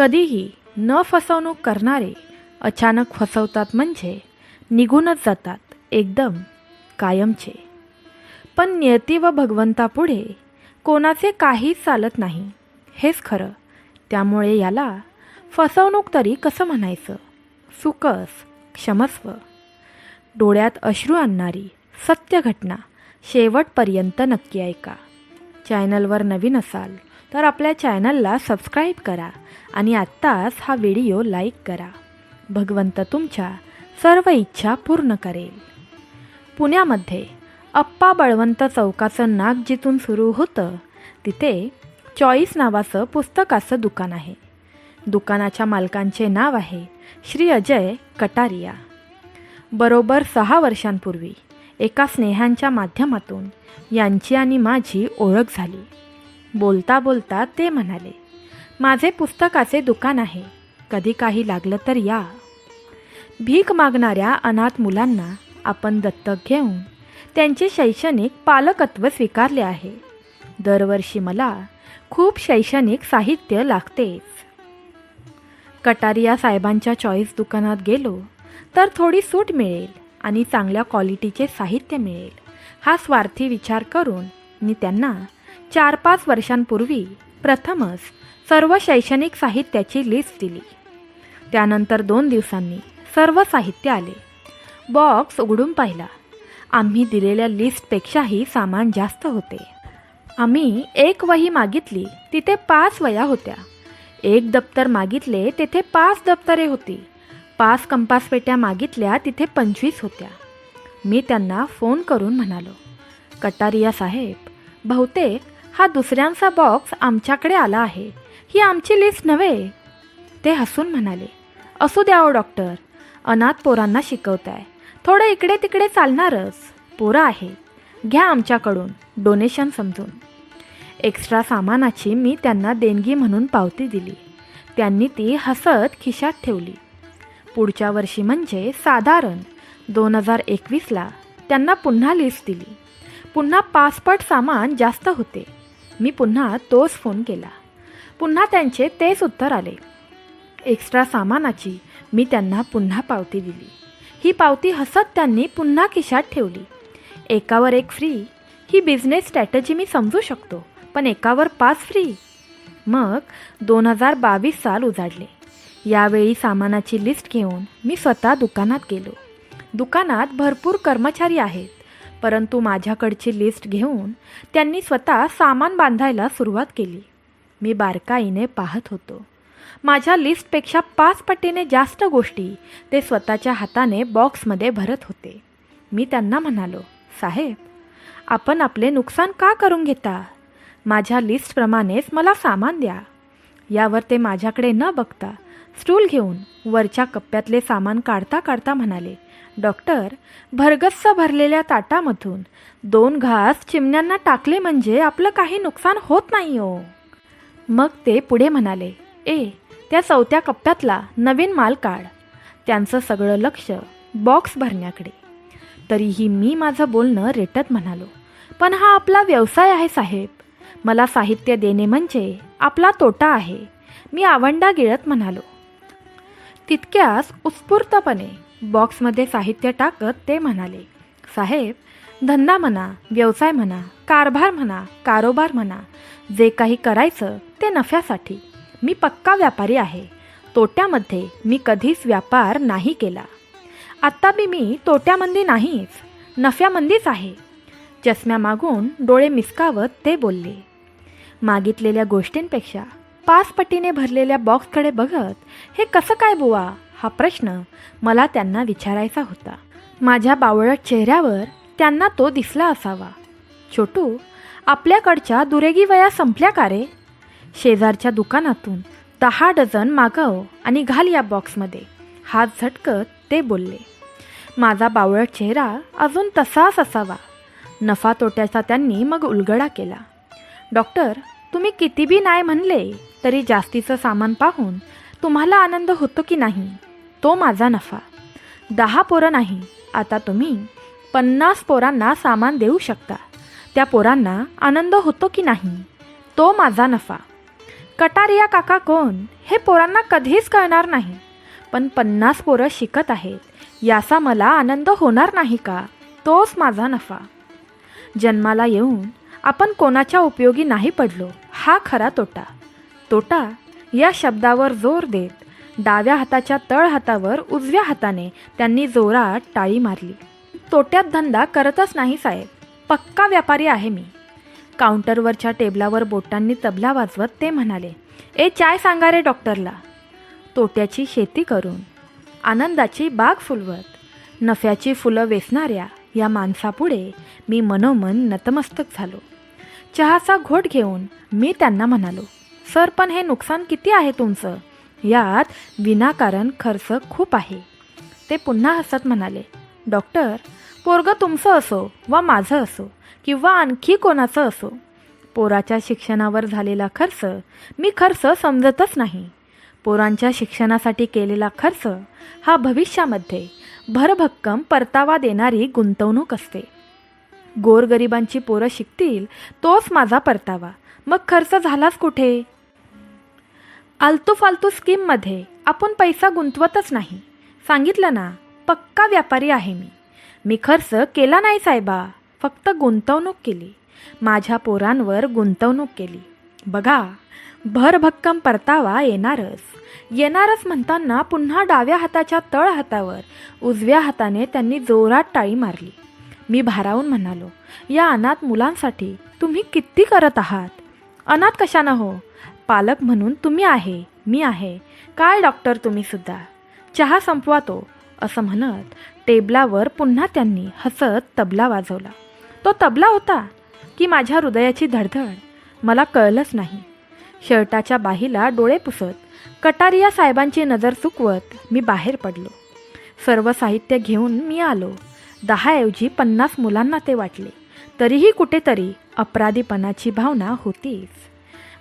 कधीही न फसवणूक करणारे अचानक फसवतात म्हणजे निघूनच जातात एकदम कायमचे. पण नियती व भगवंतापुढे कोणाचे काहीच चालत नाही हेच खरं. त्यामुळे याला फसवणूक तरी कसं म्हणायचं? सुकस क्षमस्व. डोळ्यात अश्रू आणणारी सत्य घटना शेवटपर्यंत नक्की ऐका. चॅनलवर नवीन असाल तर आपल्या चॅनलला सबस्क्राईब करा. आणि आत्ताच हा व्हिडिओ लाईक करा. भगवंत तुमच्या सर्व इच्छा पूर्ण करेल. पुण्यामध्ये अप्पा बळवंत चौकाचं नाक जिथून सुरू होतं तिथे चॉईस नावाचं पुस्तकाचं दुकान आहे. दुकानाच्या मालकांचे नाव आहे श्री अजय कटारिया. बरोबर सहा वर्षांपूर्वी एका स्नेहांच्या माध्यमातून यांची आणि माझी ओळख झाली. बोलता बोलता ते म्हणाले माझे पुस्तकाचे दुकान आहे. कधी काही लागलं तर या. भीक मागणाऱ्या अनाथ मुलांना आपण दत्तक घेऊन त्यांचे शैक्षणिक पालकत्व स्वीकारले आहे. दरवर्षी मला खूप शैक्षणिक साहित्य लागतेच. कटारिया साहेबांच्या चॉईस दुकानात गेलो तर थोडी सूट मिळेल आणि चांगल्या क्वालिटीचे साहित्य मिळेल. हा स्वार्थी विचार करून मी त्यांना चार पाच वर्षांपूर्वी प्रथमच सर्व शैक्षणिक साहित्याची लिस्ट दिली. त्यानंतर दोन दिवसांनी सर्व साहित्य आले. बॉक्स उघडून पाहिला. आम्ही दिलेल्या लिस्टपेक्षाही सामान जास्त होते. आम्ही एक वही मागितली तिथे पाच वया होत्या. एक दप्तर मागितले तेथे पाच दप्तरे होती. पाच कंपास पेट्या मागितल्या तिथे पंचवीस होत्या. मी त्यांना फोन करून म्हणालो कटारिया साहेब बहुतेक हा दुसऱ्यांचा बॉक्स आमच्याकडे आला आहे. ही आमची लिस्ट नव्हे. ते हसून म्हणाले असू द्या डॉक्टर अनाथ पोरांना शिकवताय. थोडं इकडे तिकडे चालणारच. पोरं आहेत. घ्या आमच्याकडून डोनेशन समजून. एक्स्ट्रा सामानाची मी त्यांना देणगी म्हणून पावती दिली. त्यांनी ती हसत खिशात ठेवली. पुढच्या वर्षी म्हणजे साधारण दोन हजार एकवीसला त्यांना पुन्हा लिस्ट दिली. पुन्हा पासपट सामान जास्त होते. मी पुन्हा तोच फोन केला. पुन्हा त्यांचे तेच उत्तर आले. एक्स्ट्रा सामानाची मी त्यांना पुन्हा पावती दिली. ही पावती हसत त्यांनी पुन्हा खिशात ठेवली. एकावर एक फ्री ही बिझनेस स्ट्रॅटजी मी समजू शकतो पण एकावर पाच फ्री मग दोन हजार बावीस साल उजाडले. यावेळी सामानाची लिस्ट घेऊन मी स्वतः दुकानात गेलो. दुकानात भरपूर कर्मचारी आहेत परंतु माझ्याकडची लिस्ट घेऊन त्यांनी स्वतः सामान बांधायला सुरुवात केली. मी बारकाईने पाहत होतो. माझ्या लिस्टपेक्षा पाच पटीने जास्त गोष्टी ते स्वतःच्या हाताने बॉक्समध्ये भरत होते. मी त्यांना म्हणालो साहेब आपण आपले नुकसान का करून घेता? माझ्या लिस्टप्रमाणेच मला सामान द्या. यावर ते माझ्याकडे न बघता स्टूल घेऊन वरच्या कप्प्यातले सामान काढता काढता म्हणाले डॉक्टर भरगस्स भरलेल्या ताटामधून दोन घास चिमण्यांना टाकले म्हणजे आपलं काही नुकसान होत नाही हो. मग ते पुढे म्हणाले ए त्या चौथ्या कप्प्यातला नवीन माल काढ. त्यांचं सगळं लक्ष बॉक्स भरण्याकडे. तरीही मी माझं बोलणं रेटत म्हणालो पण हा आपला व्यवसाय आहे साहेब. मला साहित्य देणे म्हणजे आपला तोटा आहे. मी आवंडा गिळत म्हणालो. तितक्याच उत्स्फूर्तपणे बॉक्समध्ये साहित्य टाकत ते म्हणाले साहेब धंदा म्हणा व्यवसाय म्हणा कारभार म्हणा कारोबार म्हणा जे काही करायचं ते नफ्यासाठी. मी पक्का व्यापारी आहे. तोट्यामध्ये मी कधीच व्यापार नाही केला. आत्ता बी मी तोट्यामध्ये नाहीच नफ्यामंदीच आहे. चष्म्या मागून डोळे मिसकावत ते बोलले. मागितलेल्या गोष्टींपेक्षा पाच पटीने भरलेल्या बॉक्सकडे बघत हे कसं काय बुवा? हा प्रश्न मला त्यांना विचारायचा होता. माझ्या बावळट चेहऱ्यावर त्यांना तो दिसला असावा. छोटू आपल्याकडच्या दुरेगी वया संपल्या का रे? शेजारच्या दुकानातून दहा डझन मागव आणि घाल या बॉक्समध्ये. हात झटकत ते बोलले. माझा बावळट चेहरा अजून तसाच असावा. नफा तोट्याचा त्यांनी मग उलगडा केला. डॉक्टर तुम्ही किती बी नाही म्हणले तरी जास्तीचं सामान पाहून तुम्हाला आनंद होतो की नाही? तो माझा नफा. दहा पोरं नाही आता तुम्ही पन्नास पोरांना सामान देऊ शकता. त्या पोरांना आनंद होतो की नाही? तो माझा नफा. कटारिया काका कोण? हे पोरांना कधीच कळणार नाही. पण पन्नास पोरं शिकत आहेत. याचा मला आनंद होणार नाही का? तोच माझा नफा. जन्माला येऊन आपण कोणाच्या उपयोगी नाही पडलो हा खरा तोटा. तोटा या शब्दावर जोर देत डाव्या हाताच्या तळ हातावर उजव्या हाताने त्यांनी जोरात टाळी मारली. तोट्यात धंदा करतच नाही साहेब. पक्का व्यापारी आहे मी. काउंटरवरच्या टेबलावर बोटांनी तबला वाजवत ते म्हणाले ए चाय सांगा रे डॉक्टरला. तोट्याची शेती करून आनंदाची बाग फुलवत नफ्याची फुलं वेचणाऱ्या या माणसापुढे मी मनोमन नतमस्तक झालो. चहाचा घोट घेऊन मी त्यांना म्हणालो सर पण हे नुकसान किती आहे तुमचं? यात विनाकारण खर्च खूप आहे. ते पुन्हा हसत म्हणाले डॉक्टर पोरगं तुमचं असो वा माझं असो किंवा आणखी कोणाचं असो. पोराच्या शिक्षणावर झालेला खर्च मी खर्च समजतच नाही. पोरांच्या शिक्षणासाठी केलेला खर्च हा भविष्यामध्ये भरभक्कम परतावा देणारी गुंतवणूक असते. गोरगरिबांची पोरं शिकतील तोच माझा परतावा. मग खर्च झालाच कुठे? आलतू फालतू स्कीममध्ये आपण पैसा गुंतवतच नाही. सांगितलं ना पक्का व्यापारी आहे मी. मी खर्च केला नाही साहेबा. फक्त गुंतवणूक केली. माझ्या पोरांवर गुंतवणूक केली. बघा भरभक्कम परतावा येणारच. येणारच म्हणताना पुन्हा डाव्या हाताच्या तळ हातावर उजव्या हाताने त्यांनी जोरात टाळी मारली. मी भारावून म्हणालो या अनाथ मुलांसाठी तुम्ही किती करत आहात? अनाथ कशानं हो? पालक म्हणून तुम्ही आहे मी आहे. काय डॉक्टर तुम्हीसुद्धा चहा संपवा तो असं म्हणत टेबलावर पुन्हा त्यांनी हसत तबला वाजवला. तो तबला होता की माझ्या हृदयाची धडधड. मला कळलंच नाही. शर्टाच्या बाहीला डोळे पुसत कटारिया साहेबांची नजर चुकवत मी बाहेर पडलो. सर्व साहित्य घेऊन मी आलो. दहाऐवजी पन्नास मुलांना ते वाटले. तरीही कुठेतरी अपराधीपणाची भावना होतीच.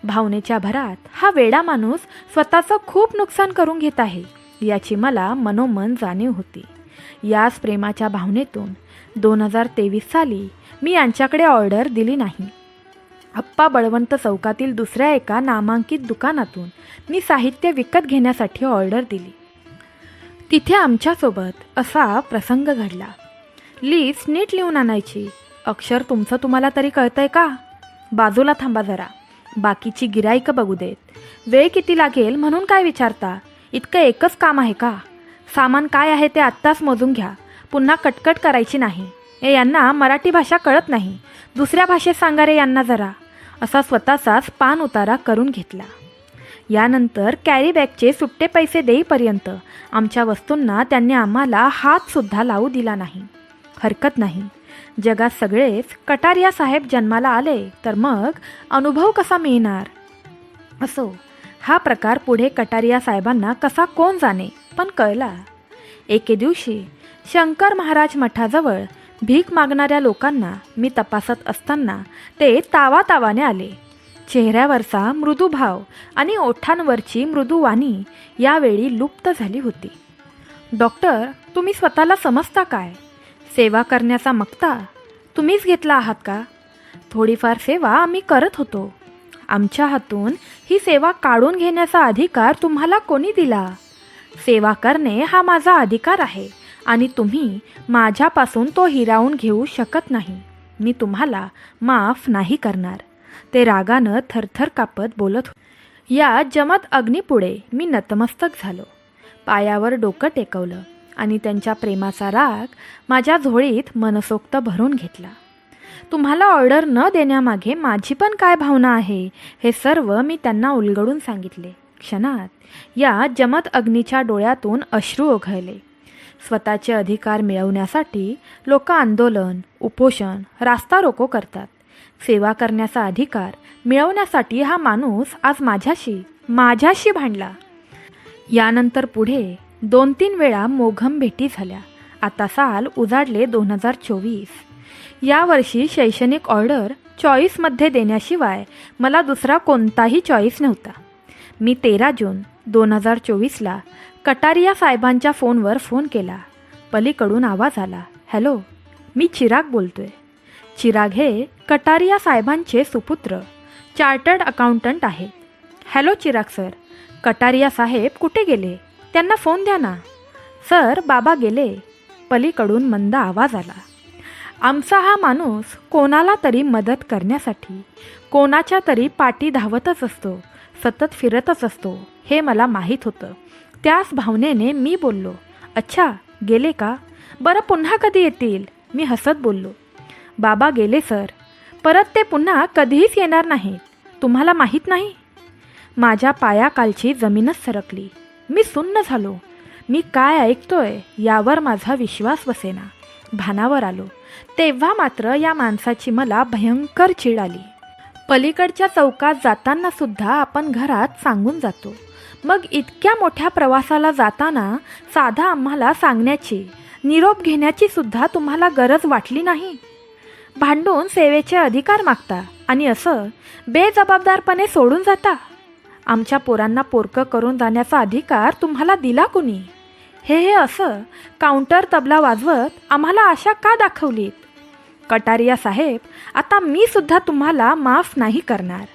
भावनेच्या भरात हा वेडा माणूस स्वतःचं खूप नुकसान करून घेत आहे याची मला मनोमन जाणीव होती. याच प्रेमाच्या भावनेतून दोन हजार तेवीस साली मी यांच्याकडे ऑर्डर दिली नाही. अप्पा बळवंत चौकातील दुसऱ्या एका नामांकित दुकानातून मी साहित्य विकत घेण्यासाठी ऑर्डर दिली. तिथे आमच्यासोबत असा प्रसंग घडला. लिस्ट नीट लिहून आणायची. अक्षर तुमचं तुम्हाला तरी कळतंय का? बाजूला थांबा जरा. बाकीची गिराईकं बघू देत. वेळ किती लागेल म्हणून काय विचारता? इतकं एकच काम आहे का? सामान काय आहे ते आत्ताच मोजून घ्या. पुन्हा कटकट करायची नाही. ए यांना मराठी भाषा कळत नाही. दुसऱ्या भाषेत सांगा रे यांना जरा. असा स्वतःचाच पान उतारा करून घेतला. यानंतर कॅरीबॅगचे सुट्टे पैसे देईपर्यंत आमच्या वस्तूंना त्यांनी आम्हाला हातसुद्धा लावू दिला नाही. हरकत नाही. जगात सगळेच कटारिया साहेब जन्माला आले तर मग अनुभव कसा मिळणार? असो हा प्रकार पुढे कटारिया साहेबांना कसा कोण जाणे? पण कळला. एके दिवशी शंकर महाराज मठाजवळ भीक मागणाऱ्या लोकांना मी तपासत असताना ते तावा तावाने आले. चेहऱ्यावरचा मृदू भाव आणि ओठांवरची मृदू वाणी यावेळी लुप्त झाली होती. डॉक्टर तुम्ही स्वतःला समजता काय? सेवा करण्याचा मक्ता तुम्हीच घेतला आहात का? थोडीफार सेवा आम्ही करत होतो. आमच्या हातून ही सेवा काढून घेण्याचा अधिकार तुम्हाला कोणी दिला? सेवा करणे हा माझा अधिकार आहे आणि तुम्ही माझ्यापासून तो हिरावून घेऊ शकत नाही. मी तुम्हाला माफ नाही करणार. ते रागानं थरथर कापत बोलत होते. या जमत अग्नीपुढे मी नतमस्तक झालो. पायावर डोकं टेकवलं आणि त्यांच्या प्रेमाचा राग माझ्या झोळीत मनसोक्त भरून घेतला. तुम्हाला ऑर्डर न देण्यामागे माझी पण काय भावना आहे हे सर्व मी त्यांना उलगडून सांगितले. क्षणात या जमत अग्नीच्या डोळ्यातून अश्रू ओघळले. स्वतःचे अधिकार मिळवण्यासाठी लोक आंदोलन उपोषण रास्ता रोको करतात. सेवा करण्याचा अधिकार मिळवण्यासाठी हा माणूस आज माझ्याशी माझ्याशी भांडला. यानंतर पुढे दोन तीन वेळा मोघम भेटी झाल्या. आता साल उजाडले दोन हजार चोवीस. यावर्षी शैक्षणिक ऑर्डर चॉईसमध्ये देण्याशिवाय मला दुसरा कोणताही चॉईस नव्हता. मी तेरा जून दोन हजार चोवीसला कटारिया साहेबांच्या फोनवर फोन केला. पलीकडून आवाज आला. हॅलो मी चिराग बोलतोय. चिराग हे कटारिया साहेबांचे सुपुत्र चार्टर्ड अकाउंटंट आहे हॅलो चिराग सर कटारिया साहेब कुठे गेले? त्यांना फोन द्या ना. सर बाबा गेले. पलीकडून मंद आवाज आला. आमचा हा माणूस कोणाला तरी मदत करण्यासाठी कोणाच्या तरी पाठी धावतच असतो. सतत फिरतच असतो हे मला माहीत होतं. त्याच भावनेने मी बोललो अच्छा गेले का? बरं पुन्हा कधी येतील? मी हसत बोललो. बाबा गेले सर. परत ते पुन्हा कधीच येणार नाहीत. तुम्हाला माहीत नाही? माझ्या पायाकालची जमीनच सरकली. मी सुन्न झालो. मी काय ऐकतोय यावर माझा विश्वास बसेना. भानावर आलो. तेव्हा मात्र या माणसाची मला भयंकर चीड आली. पलीकडच्या चौकात जाताना सुद्धा आपण घरात सांगून जातो. मग इतक्या मोठ्या प्रवासाला जाताना साधा आम्हाला सांगण्याची निरोप घेण्याची सुद्धा तुम्हाला गरज वाटली नाही? भांडून सेवेचे अधिकार मागता आणि असं बेजबाबदारपणे सोडून जाता? आमच्या पोरांना पोरकं करून जाण्याचा अधिकार तुम्हाला दिला कुणी? हे हे असं काउंटर तबला वाजवत आम्हाला आशा का दाखवलीत? कटारिया साहेब आता मी सुद्धा तुम्हाला माफ नाही करणार.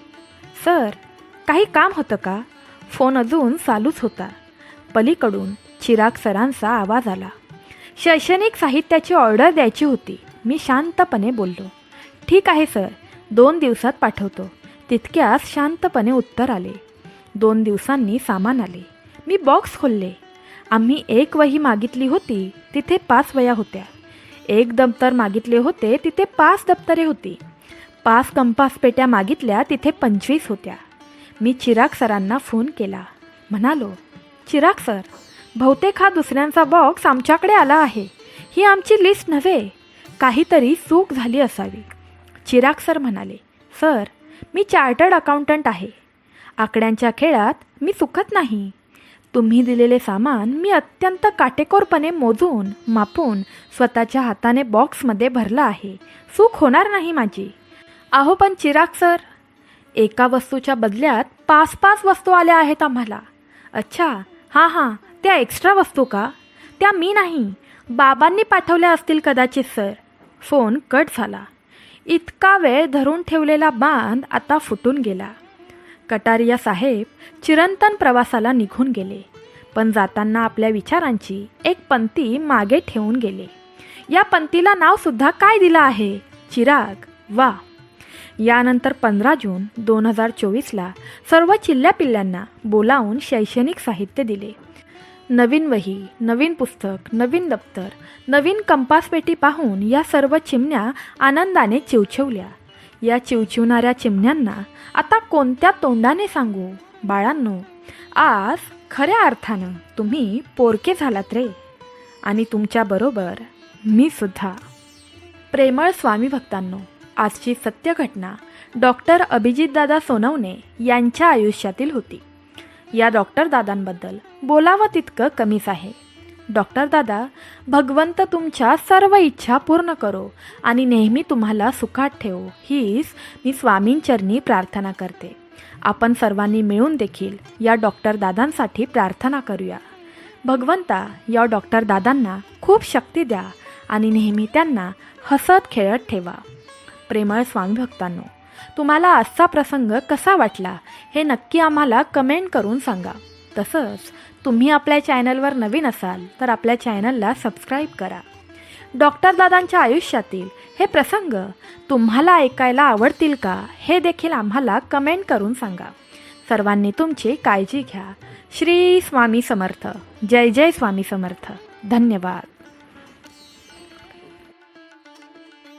सर काही काम होतं का? फोन अजून चालूच होता. पलीकडून चिराग सरांचा आवाज आला. शैक्षणिक साहित्याची ऑर्डर द्यायची होती. मी शांतपणे बोललो. ठीक आहे सर. दोन दिवसात पाठवतो. तितक्यास शांतपणे उत्तर आले. दोन दिवसांनी सामान आले. मी बॉक्स खोलले. आम्ही एक वही मागितली होती. तिथे पाच वया होत्या. एक दप्तर मागितले होते तिथे पाच दप्तरे होती. पाच कंपास पेट्या मागितल्या तिथे पंचवीस होत्या. मी चिराग सरांना फोन केला. म्हणालो चिराग सर बहुतेक हा दुसऱ्यांचा बॉक्स आमच्याकडे आला आहे. ही आमची लिस्ट नव्हे. काहीतरी चूक झाली असावी. चिराग सर म्हणाले सर मी चार्टर्ड अकाउंटंट आहे. आकड्यांच्या खेळात मी चुकत नाही. तुम्ही दिलेले सामान मी अत्यंत काटेकोरपणे मोजून मापून स्वतःच्या हाताने बॉक्समध्ये भरलं आहे. चूक होणार नाही माझी. अहो पण चिराग सर एका वस्तूच्या बदल्यात पाच पाच वस्तू आल्या आहेत आम्हाला. अच्छा हां हां त्या एक्स्ट्रा वस्तू का? त्या मी नाही. बाबांनी पाठवल्या असतील कदाचित सर. फोन कट झाला. इतका वेळ धरून ठेवलेला बांध आता फुटून गेला. कटारिया साहेब चिरंतन प्रवासाला निघून गेले. पण जाताना आपल्या विचारांची एक पंक्ती मागे ठेवून गेले. या पंक्तीला नावसुद्धा काय दिलं आहे? चिराग वा. यानंतर पंधरा जून दोन हजार चोवीसला सर्व चिल्ल्या पिल्ल्यांना बोलावून शैक्षणिक साहित्य दिले. नवीन वही नवीन पुस्तक नवीन दप्तर नवीन कंपासपेटी पाहून या सर्व चिमण्या आनंदाने चिवचिवल्या या चिवचिवणाऱ्या चिमण्यांना आता कोणत्या तोंडाने सांगू? बाळांनो आज खऱ्या अर्थानं तुम्ही पोरके झालात रे. आणि तुमच्याबरोबर मी सुद्धा. प्रेमळ स्वामी भक्तांनो आजची सत्य घटना डॉक्टर अभिजितदादा सोनवणे यांच्या आयुष्यातील होती. या डॉक्टर दादांबद्दल बोलावं तितकं कमीच आहे. डॉक्टर दादा भगवंत तुमच्या सर्व इच्छा पूर्ण करो आणि नेहमी तुम्हाला सुखात ठेवो. हीच मी स्वामींचरणी प्रार्थना करते. आपण सर्वांनी मिळून देखील या डॉक्टर दादांसाठी प्रार्थना करूया. भगवंता या डॉक्टर दादांना खूप शक्ती द्या आणि नेहमी त्यांना हसत खेळत ठेवा. प्रेमळ स्वामी भक्तांनो तुम्हाला आजचा प्रसंग कसा वाटला हे नक्की आम्हाला कमेंट करून सांगा. तसंच तुम्ही आपल्या चॅनलवर नवीन असाल तर आपल्या चॅनलला सबस्क्राईब करा. डॉक्टर दादांच्या आयुष्यातील हे प्रसंग तुम्हाला ऐकायला आवडतील का हे देखील आम्हाला कमेंट करून सांगा. सर्वांनी तुमची काळजी घ्या. श्री स्वामी समर्थ. जय जय स्वामी समर्थ. धन्यवाद.